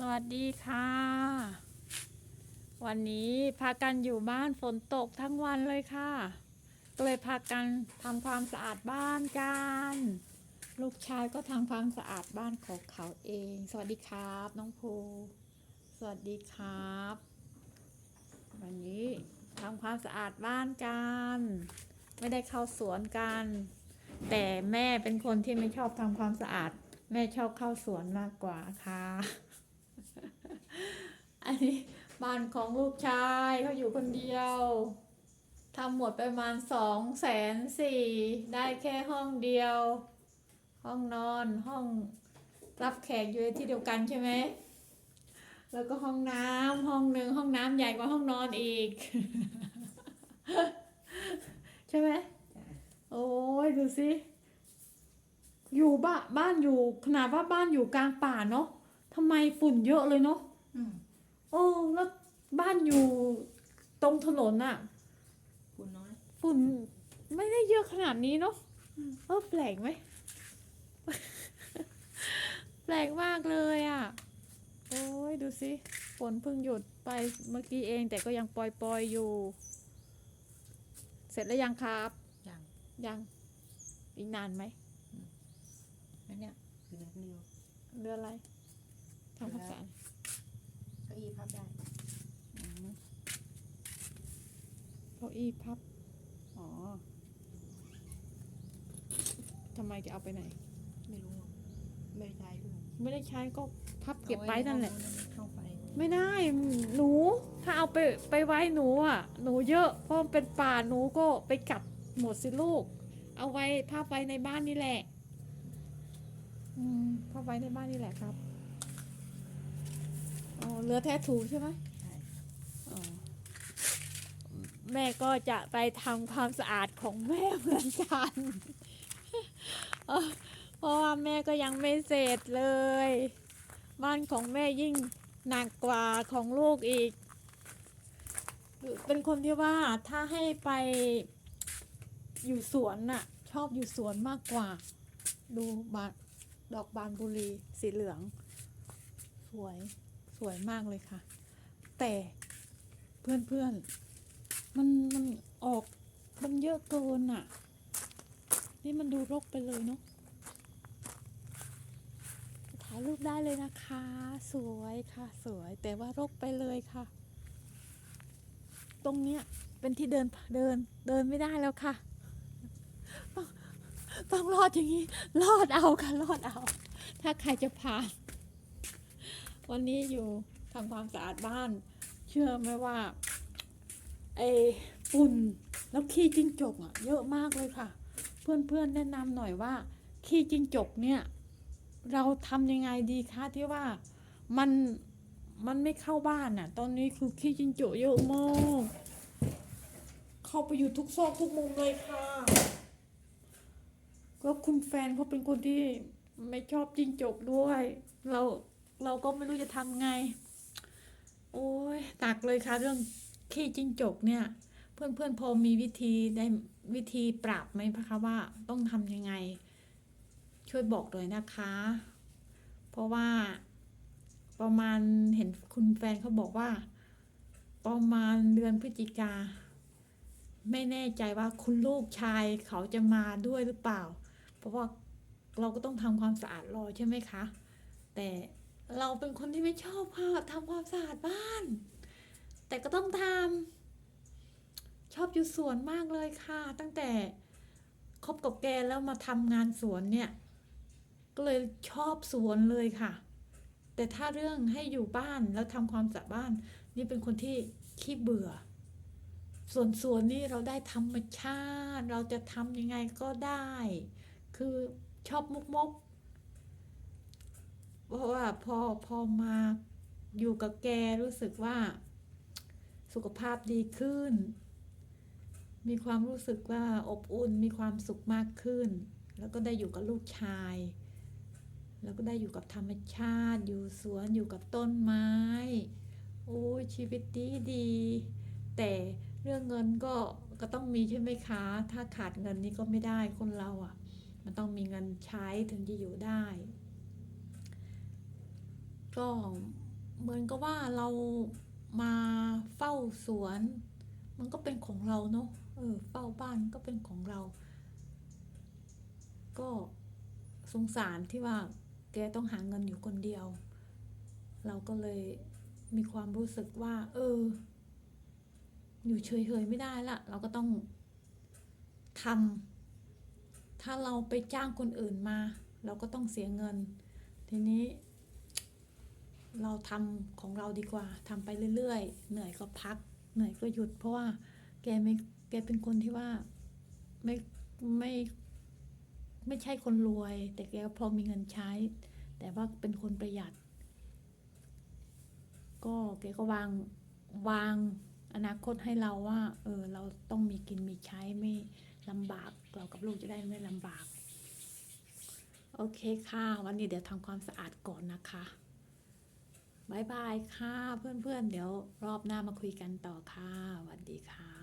สวัสดีค่ะ วันนี้พากันอยู่บ้านฝนตกทั้งวันเลยค่ะก็เลยพากันทำความสะอาดบ้านกัน ลูกชายก็ทำความสะอาดบ้านของเขาเอง สวัสดีครับ น้องภูสวัสดีครับ วันนี้ทำความสะอาดบ้านกัน ไม่ได้เข้าสวนกัน แต่แม่เป็นคนที่ไม่ชอบทำความสะอาด แม่ชอบเข้าสวนมากกว่าค่ะ อันนี้บ้านของลูกชายเขาอยู่คนเดียวทำหมดประมาณสองแสนสี่ได้แค่ห้องเดียว ห้องนอนห้องรับแขกอยู่ในที่เดียวกันใช่ไหมแล้วก็ห้องน้ำห้องหนึ่งห้องน้ำใหญ่กว่าห้องนอนอีก ใช่ไหมโอ้ยดูสิอยู่บ้านบ้านอยู่ขนาดว่าบ้านอยู่กลางป่าเนาะทำไมฝุ่นเยอะเลยเนาะ อืมโอ้แล้วบ้านอยู่ตรงถนนอะคุณน้อยฝุ่นไม่ได้เยอะขนาดนี้เนาะเออแปลกไหม แปลกมากเลยอะโอ้ยดูสิฝนเพิ่งหยุดไปเมื่อกี้เองแต่ก็ยังปล่อยๆอยู่ เสร็จแล้วยังครับอย่างยังอีกนานไหมนั่นเนี่ยคือนักเรียวเรืออะไรทำความสะอาดเก้าอี้พั บได้อืมเก้าอี้พับ อ๋อ ทำไมจะเอาไปไหน ไม่รู้ ไม่ได้ใช้ด้วยไม่ได้ใช้ก็พับเก็บไว้นั่นแหละ เข้าไป ไม่ได้ หนู ถ้าเอาไปไปไว้หนูอะ หนูเยอะ เพราะมันเป็นป่าหนูก็ไปกัดหมดสิลูก เอาไว้พับไว้ในบ้านนี่แหละ อืมพับไว้ในบ้านนี่แหละครับ อ๋อเหลือแท้ถูใช่ไหมใช่อ๋อแม่ก็จะไปทำความสะอาดของแม่เหมือนกันเออเพราะว่าแม่ก็ยังไม่เสร็จเลย บ้านของแม่ยิ่งหนักกว่าของลูกอีก เป็นคนที่ว่าถ้าให้ไปอยู่สวนน่ะ ชอบอยู่สวนมากกว่า ดูบานดอกบานบุรีสีเหลือง สวย สวยมากเลยค่ะ แต่เพื่อนเพื่อนๆ มันมันออกมันเยอะเกินอะ นี่มันดูรกไปเลยเนาะถ่ายรูปได้เลยนะคะ สวยค่ะ สวยแต่ว่ารกไปเลยค่ะ ตรงเนี้ยเป็นที่เดินเดินเดินไม่ได้แล้วค่ะ ต้องต้องรอดอย่างนี้ รอดเอาค่ะ รอดเอา ถ้าใครจะผ่าน วันนี้อยู่ทำความสะอาดบ้าน เชื่อไหมว่าไอ้ฝุ่นแล้วขี้จิ้งจกอะเยอะมากเลยค่ะ เพื่อนๆแนะนำหน่อยว่า ขี้จิ้งจกเนี่ย เราทำยังไงดีคะที่ว่ามันมันไม่เข้าบ้านน่ะ ตอนนี้คือขี้จิ้งจกเยอะมากเข้าไปอยู่ทุกซอกทุกมุมเลยค่ะ ก็คุณแฟนเขาเป็นคนที่ไม่ชอบจิ้งจกด้วย เรา เราก็ไม่รู้จะทำไง โอ้ยตักเลยค่ะ เรื่องขี้จิ้งจกเนี่ย เพื่อนๆพอมีวิธีได้วิธีปรับไหมคะว่าต้องทำยังไง ช่วยบอกหน่อยนะคะ เพราะว่าประมาณเห็นคุณแฟนเขาบอกว่า ประมาณเดือนพฤศจิกา ไม่แน่ใจว่าคุณลูกชายเขาจะมาด้วยหรือเปล่า เพราะว่าเราก็ต้องทำความสะอาดรอใช่ไหมคะ แต่ เราเป็นคนที่ไม่ชอบค่ะทำความสะอาดบ้าน แต่ก็ต้องทำชอบอยู่สวนมากเลยค่ะ ตั้งแต่คบกับแกแล้วมาทำงานสวนเนี่ย ก็เลยชอบสวนเลยค่ะ แต่ถ้าเรื่องให้อยู่บ้านแล้วทำความสะอาดบ้าน นี่เป็นคนที่ขี้เบื่อ ส่วนสวนนี่เราได้ธรรมชาติ เราจะทำยังไงก็ได้ คือชอบมุกมก เพราะว่าพอพอมาอยู่กับแกรู้สึกว่าสุขภาพดีขึ้น มีความรู้สึกว่าอบอุ่นมีความสุขมากขึ้น แล้วก็ได้อยู่กับลูกชาย แล้วก็ได้อยู่กับธรรมชาติ อยู่สวนอยู่กับต้นไม้โอ้ชีวิตดีดี แต่เรื่องเงินก็ก็ต้องมีใช่ไหมคะ ถ้าขาดเงินนี่ก็ไม่ได้คนเราอะ่ะ มันต้องมีเงินใช้ถึงจะอยู่ได้ ก็เหมือนกับว่าเรามาเฝ้าสวน มันก็เป็นของเราเนาะเออเฝ้าบ้านก็เป็นของเรา ก็สงสารที่ว่าแกต้องหาเงินอยู่คนเดียว เราก็เลยมีความรู้สึกว่า เออ อยู่เฉยๆไม่ได้ละเราก็ต้องทำถ้าเราไปจ้างคนอื่นมา เราก็ต้องเสียเงิน ทีนี้ เราทำของเราดีกว่าทำไปเรื่อยๆ เหนื่อยก็พัก เหนื่อยก็หยุด เพราะว่าแกไม่แกเป็นคนที่ว่าไม่ไม่ไม่ใช่คนรวย แต่แกก็พอมีเงินใช้ แต่ว่าเป็นคนประหยัด ก็แกก็วางวางอนาคตให้เราว่า เออ เราต้องมีกินมีใช้ไม่ลำบากเรากับลูกจะได้ไม่ลำบาก โอเคค่ะ วันนี้เดี๋ยวทำความสะอาดก่อนนะคะ บายบายค่ะเพื่อนๆเดี๋ยวรอบหน้ามาคุยกันต่อค่ะสวัสดีค่ะ